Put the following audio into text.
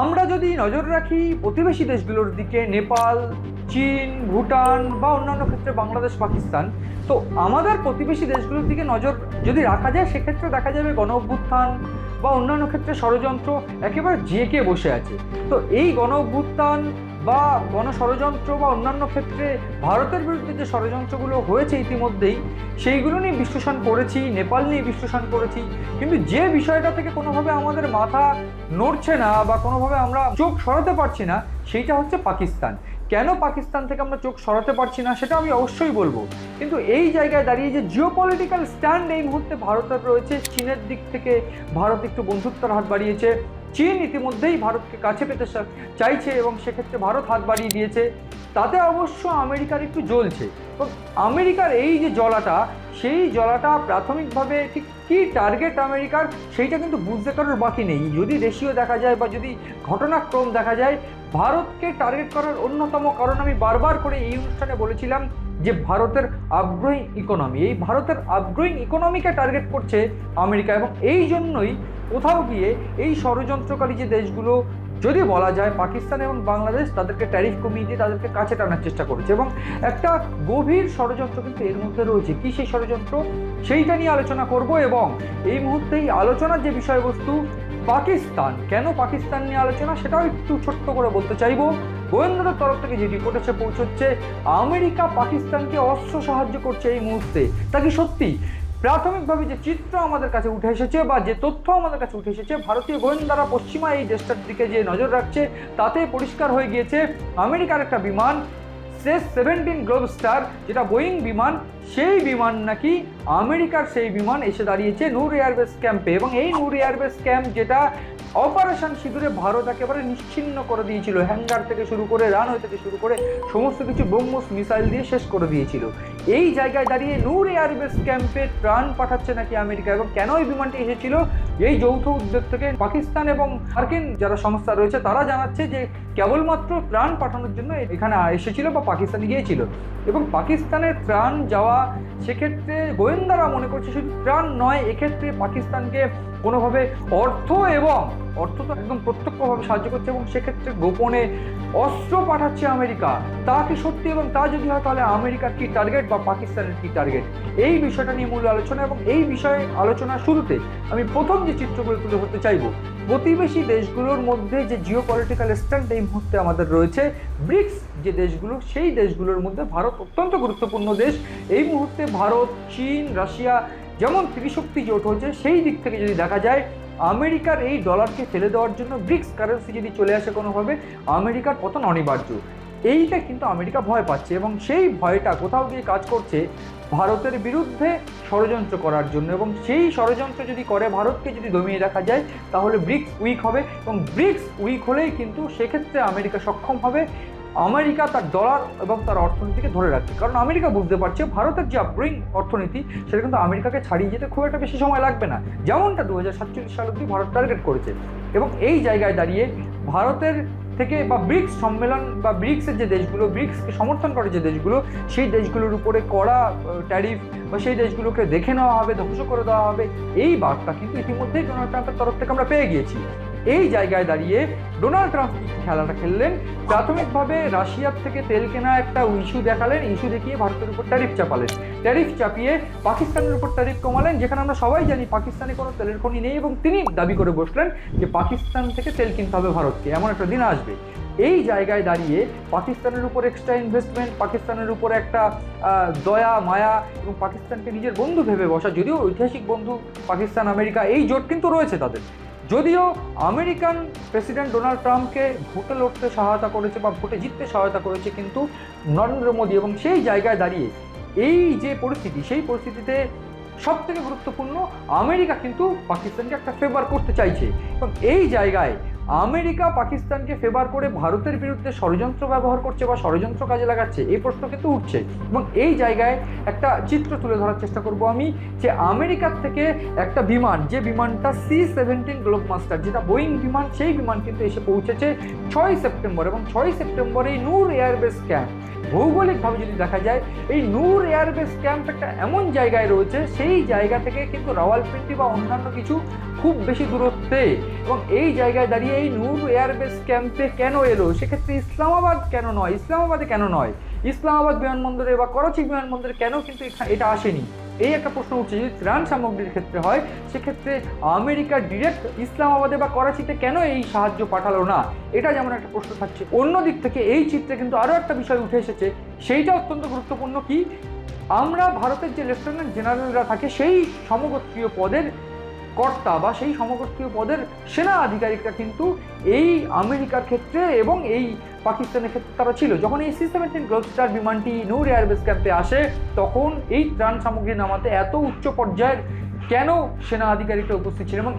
আমরা যদি নজর রাখি প্রতিবেশী দেশগুলোর দিকে, নেপাল, চীন, ভুটান বা অন্যান্য ক্ষেত্রে বাংলাদেশ, পাকিস্তান, তো আমাদের প্রতিবেশী দেশগুলোর দিকে নজর যদি রাখা যায়, সেক্ষেত্রে দেখা যাবে গণ অভ্যুত্থান বা অন্যান্য ক্ষেত্রে ষড়যন্ত্র একেবারে জেঁকে বসে আছে। তো এই গণ অভ্যুত্থান বা গণ ষড়যন্ত্র বা অন্যান্য ক্ষেত্রে ভারতের বিরুদ্ধে যে ষড়যন্ত্রগুলো হয়েছে ইতিমধ্যেই, সেইগুলো নিয়ে বিশ্লেষণ করেছি, নেপাল নিয়ে বিশ্লেষণ করেছি। কিন্তু যে বিষয়টা থেকে কোনোভাবে আমাদের মাথা নড়ছে না বা কোনোভাবে আমরা চোখ সরাতে পারছি না, সেইটা হচ্ছে পাকিস্তান। কেন পাকিস্তান থেকে আমরা চোখ সরাতে পারছি না, সেটা আমি অবশ্যই বলব। কিন্তু এই জায়গায় দাঁড়িয়ে যে জিও পলিটিক্যাল স্ট্যান্ড এই মুহূর্তে ভারতের রয়েছে, চীনের দিক থেকে ভারত একটু বন্ধুত্বের হাত বাড়িয়েছে চীন ইতিমধ্যেই ভারতকে কাছে পেতে চাইছে এবং সেক্ষেত্রে ভারত হাত বাড়িয়ে দিয়েছে। তাতে অবশ্য আমেরিকার একটু জ্বলছে। এবং আমেরিকার এই যে জলাটা সেই জলাটা প্রাথমিকভাবে ঠিক কী টার্গেট আমেরিকার, সেইটা কিন্তু বুঝতে কারোর বাকি নেই। যদি রেশিও দেখা যায় বা যদি ঘটনাক্রম দেখা যায়, ভারতকে টার্গেট করার অন্যতম কারণ আমি বারবার করে এই অনুষ্ঠানে বলেছিলাম যে ভারতের আপগ্রোয়িং ইকোনমি এই ভারতের আপগ্রোয়িং ইকোনমিকে টার্গেট করছে আমেরিকা এবং এই জন্যই কোথাও গিয়ে এই ষড়যন্ত্রকারী যে দেশগুলো, যদি বলা যায় পাকিস্তান এবং বাংলাদেশ, তাদেরকে ট্যারিফ কমিয়ে দিয়ে তাদেরকে কাছে টানার চেষ্টা করেছে এবং একটা গভীর ষড়যন্ত্র কিন্তু এর মধ্যে রয়েছে। কী সেই ষড়যন্ত্র? সেইটা নিয়ে আলোচনা করব এবং এই মুহূর্তেই আলোচনার যে বিষয়বস্তু, পাকিস্তান। কেন পাকিস্তান নিয়ে আলোচনা? সেটাও একটু ছোট্ট করে বলতে চাইব। গোয়েন্দাদের তরফ থেকে যে রিপোর্ট এসে পৌঁছচ্ছে, আমেরিকা পাকিস্তানকে অস্ত্র সাহায্য করছে এই মুহূর্তে। তা কি সত্যি? প্রাথমিকভাবে যে চিত্র আমাদের কাছে উঠে এসেছে বা যে তথ্য আমাদের কাছে উঠে এসেছে, ভারতীয় গোয়েন্দারা পশ্চিমা এই দেশটার দিকে যে নজর রাখছে, তাতে পরিষ্কার হয়ে গিয়েছে আমেরিকার একটা বিমান, সেস সেভেন্টিন গ্লোব স্টার, যেটা বোয়িং বিমান, সেই বিমান নাকি আমেরিকার সেই বিমান এসে দাঁড়িয়েছে নূর এয়ারবেস ক্যাম্পে এবং এই নূর এয়ারবেস ক্যাম্প যেটা অপারেশন সিঁদুরে ভারত একেবারে নিশ্চিন্ন করে দিয়েছিল, হ্যাঙ্গার থেকে শুরু করে রানওয়ে থেকে শুরু করে সমস্ত কিছু ব্রহ্মস মিসাইল দিয়ে শেষ করে দিয়েছিল। এই জায়গায় দাঁড়িয়ে নূর এয়ারবেস ক্যাম্পে ত্রাণ পাঠাচ্ছে নাকি আমেরিকা এবং কেন এই বিমানটি এসেছিল? এই যৌথ উদ্যোগ থেকে পাকিস্তান এবং মার্কিন যারা সংস্থা রয়েছে, তারা জানাচ্ছে যে কেবলমাত্র ত্রাণ পাঠানোর জন্য এখানে এসেছিল বা পাকিস্তানে গিয়েছিল। এবং পাকিস্তানের ত্রাণ যাওয়া সেক্ষেত্রে গোয়েন্দারা মনে করছে শুধু ত্রাণ নয়, এক্ষেত্রে পাকিস্তানকে কোনোভাবে অর্থ এবং অর্থ তো একদম প্রত্যক্ষভাবে সাহায্য করছে এবং সেক্ষেত্রে গোপনে অস্ত্র পাঠাচ্ছে আমেরিকা। তা কি সত্যি এবং তা যদি হয়, তাহলে আমেরিকার কি টার্গেট বা পাকিস্তানের কি টার্গেট এই বিষয়টা নিয়ে মূল আলোচনা এবং এই বিষয়ে আলোচনার শুরুতে আমি প্রথম যে চিত্রগুলো তুলে ধরতে চাইব, প্রতিবেশী দেশগুলোর মধ্যে যে জিও পলিটিক্যাল স্ট্যান্ড এই মুহূর্তে আমাদের রয়েছে, ব্রিক্স যে দেশগুলো, সেই দেশগুলোর মধ্যে ভারত অত্যন্ত গুরুত্বপূর্ণ দেশ। এই মুহূর্তে ভারত, চীন, রাশিয়া যেমন ত্রিশক্তি জোট হয়েছে, সেই দিক থেকে যদি দেখা যায়, আমেরিকার এই ডলারকে ফেলে দেওয়ার জন্য ব্রিক্স কারেন্সি যদি চলে আসে কোনোভাবে, আমেরিকার পতন অনিবার্য। এইটা কিন্তু আমেরিকা ভয় পাচ্ছে এবং সেই ভয়টা কোথাও গিয়ে কাজ করছে ভারতের বিরুদ্ধে ষড়যন্ত্র করার জন্য এবং সেই ষড়যন্ত্র যদি করে ভারতকে যদি দমিয়ে রাখা যায়, তাহলে ব্রিক্স উইক হবে এবং ব্রিক্স উইক হলেই কিন্তু সেক্ষেত্রে আমেরিকা সক্ষম হবে। আমেরিকা তার ডলার এবং তার অর্থনীতিকে ধরে রাখছে। কারণ আমেরিকা বুঝতে পারছে ভারতের যে আপগ্রোয়িং অর্থনীতি, সেটা কিন্তু আমেরিকাকে ছাড়িয়ে যেতে খুব একটা বেশি সময় লাগবে না। যেমনটা দু হাজার সাতচল্লিশ সাল অব্দি ভারত টার্গেট করেছে। এবং এই জায়গায় দাঁড়িয়ে ভারতের থেকে বা ব্রিক্স সম্মেলন বা ব্রিক্সের যে দেশগুলো, ব্রিক্সকে সমর্থন করে যে দেশগুলো, সেই দেশগুলোর উপরে কড়া ট্যারিফ বা সেই দেশগুলোকে দেখে নেওয়া হবে, ধ্বংস করে দেওয়া হবে, এই বার্তা কিন্তু ইতিমধ্যেই ডোনাল্ড ট্রাম্পের তরফ থেকে আমরা পেয়ে গিয়েছি। এই জায়গায় দাঁড়িয়ে ডোনাল্ড ট্রাম্প কি খেলাটা খেললেন? প্রাথমিকভাবে রাশিয়ার থেকে তেল কেনা একটা ইস্যু দেখালেন, ইস্যু দেখিয়ে ভারতের উপর ট্যারিফ চাপালেন। ট্যারিফ চাপিয়ে পাকিস্তানের উপর ট্যারিফ কমালেন, যেখানে আমরা সবাই জানি পাকিস্তানে কোনো তেলের খনি নেই এবং তিনি দাবি করে বসলেন যে পাকিস্তান থেকে তেল কিনতে হবে ভারতকে, এমন একটা দিন আসবে। এই জায়গায় দাঁড়িয়ে পাকিস্তানের উপর এক্সট্রা ইনভেস্টমেন্ট পাকিস্তানের উপর একটা দয়া, মায়া এবং পাকিস্তানকে নিজের বন্ধু ভেবে বসা, যদিও ঐতিহাসিক বন্ধু পাকিস্তান, আমেরিকা, এই জোট কিন্তু রয়েছে তাদের। যদিও আমেরিকান প্রেসিডেন্ট ডোনাল্ড ট্রাম্পকে ভোটে লড়তে সহায়তা করেছে বা ভোটে জিততে সহায়তা করেছে কিন্তু নরেন্দ্র মোদী এবং সেই জায়গায় দাঁড়িয়ে এই যে পরিস্থিতি, সেই পরিস্থিতিতে সব থেকে গুরুত্বপূর্ণ আমেরিকা কিন্তু পাকিস্তানকে একটা ফেভার করতে চাইছে। এবং এই জায়গায় আমেরিকা পাকিস্তানকে ফেভার করে ভারতের বিরুদ্ধে ষড়যন্ত্র ব্যবহার করছে বা ষড়যন্ত্র কাজে লাগাচ্ছে, এই প্রশ্ন কিন্তু উঠছে। এবং এই জায়গায় একটা চিত্র তুলে ধরার চেষ্টা করব আমি, যে আমেরিকার থেকে একটা বিমান, যে বিমানটা সি সেভেন্টিন গ্লোব মাস্টার, যেটা বোয়িং বিমান, সেই বিমান কিন্তু এসে পৌঁছেছে ছয় সেপ্টেম্বর। এবং ছয় সেপ্টেম্বর নূর এয়ারবেস ক্যাম্প, ভৌগোলিকভাবে যদি দেখা যায়, এই নূর এয়ারবেস ক্যাম্প একটা এমন জায়গায় রয়েছে, সেই জায়গা থেকে কিন্তু রাওয়ালপিন্ডি বা অন্যান্য কিছু খুব বেশি দূরত্বে এবং এই জায়গায় দাঁড়িয়ে এই নূর এয়ারবেস ক্যাম্পে কেন এলো? সেক্ষেত্রে ইসলামাবাদ কেন নয়? ইসলামাবাদে কেন নয়? ইসলামাবাদ বিমানবন্দরে বা করাচি বিমানবন্দরে কেন কিন্তু এটা আসেনি? এই একটা প্রশ্ন উঠছে, যদি ত্রাণ সামগ্রীর ক্ষেত্রে হয়, সেক্ষেত্রে আমেরিকা ডিরেক্ট ইসলামাবাদে বা করাচিতে কেন এই সাহায্য পাঠালো না? এটা যেমন একটা প্রশ্ন থাকছে, অন্য দিক থেকে এই চিত্রে কিন্তু আরও একটা বিষয় উঠে এসেছে, সেইটা অত্যন্ত গুরুত্বপূর্ণ কি? আমরা ভারতের যে লেফটেন্যান্ট জেনারেলরা থাকে, সেই সমগোত্রীয় পদের কর্তা বা সেই সমগোত্রীয় পদের সেনা আধিকারিকরা কিন্তু এই আমেরিকার ক্ষেত্রে এবং এই পাকিস্তানের ক্ষেত্রে তারা ছিল। যখন এই সি সেভেন্টিন গ্লোব স্টার বিমানটি নূর এয়ারবেস ক্যাম্পে আসে, তখন এই ত্রাণ সামগ্রী নামাতে এত উচ্চ পর্যায়ের কেন সেনা আধিকারিকরা উপস্থিত ছিল এবং